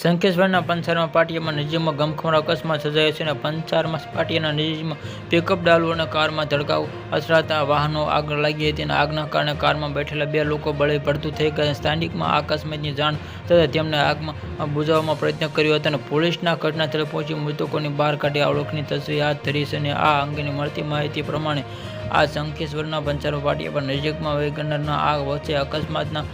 શંખેશ્વરના પંચારમાં પાટિયામાં નજીકમાં ગમખોર અકસ્માત સર્જાયો છે અને પંચારમાં પાટિયાના નજીકમાં પિકઅપ ડાલુ અને કારમાં ધડકાવ અથડાતા વાહનો આગ લાગી હતી અને આગના કારણે કારમાં બેઠેલા બે લોકો બળી પડતું થઈ ગયા. સ્થાનિકમાં આ અકસ્માતની જાણ થતાં તેમણે આગમાં બુઝાવવામાં પ્રયત્ન કર્યો હતો અને પોલીસના ઘટનાસ્થળે પહોંચી મૃતકોની બહાર કાઢી ઓળખની તસવીર હાથ ધરી છે અને આ અંગેની મળતી માહિતી પ્રમાણે આ શંખેશ્વરના પંચારો પાટિયા પર નજીકમાં વેગનરના આગ વચ્ચે અકસ્માતના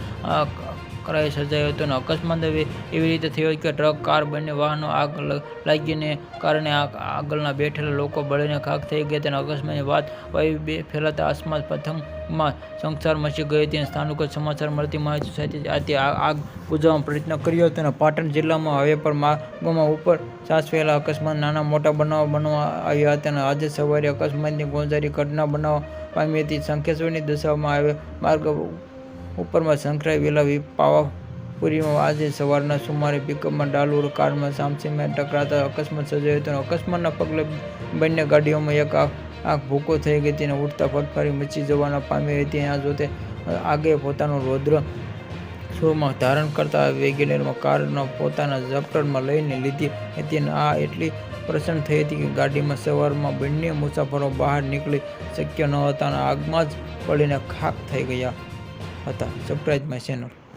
અ, કરાઈ સર્જાયો હતો અને અકસ્માત એવી રીતે થયો કે ટ્રક કાર બંને વાહનો આગ લાગીને કારણે આગળના બેઠેલા લોકો બળીને ખાક થઈ ગયા તેના અકસ્માતની વાત વાયુ બે ફેલાતા આસપાસ પ્રથમમાં સંસાર મચી ગઈ હતી અને સ્થાનિકો સમાચાર મળતી માહિતી સાથે આગ બુઝાવવાનો પ્રયત્ન કર્યો હતો અને પાટણ જિલ્લામાં હવે પણ માર્ગોમાં ઉપર સાસવેલા અકસ્માત નાના મોટા બનાવો બનવા આવ્યા હતા અને આજે સવારે અકસ્માતની ગોંજારી ઘટના બનાવવા પામી હતી. શંખેશ્વરની દશામાં આવે માર્ગ ઉપરમાં સંકળાયેલા પાવાપુરીમાં આજે સવારના સુમારે પિકઅપમાં ડાલુર કારમાં સામસીમાં ટકરાતા અકસ્માત સર્જાયો હતો અકસ્માતના પગલે બંને ગાડીઓમાં એક આંખ ભૂકો થઈ ગઈ હતી અને ઉડતા ફટફારી મચી જવાના પામી હતી. આ જોતે આગે પોતાનું રૌદ્ર શોમાં ધારણ કરતા વેગેનરમાં કારનો પોતાના ઝપટરમાં લઈને લીધી હતી અને આ એટલી પ્રસન્ન થઈ હતી કે ગાડીમાં સવારમાં બંને મુસાફરો બહાર નીકળી શક્ય ન હતા અને આગમાં જ પડીને ખાક થઈ ગયા. હતા. સરપ્રાઇઝમાં માય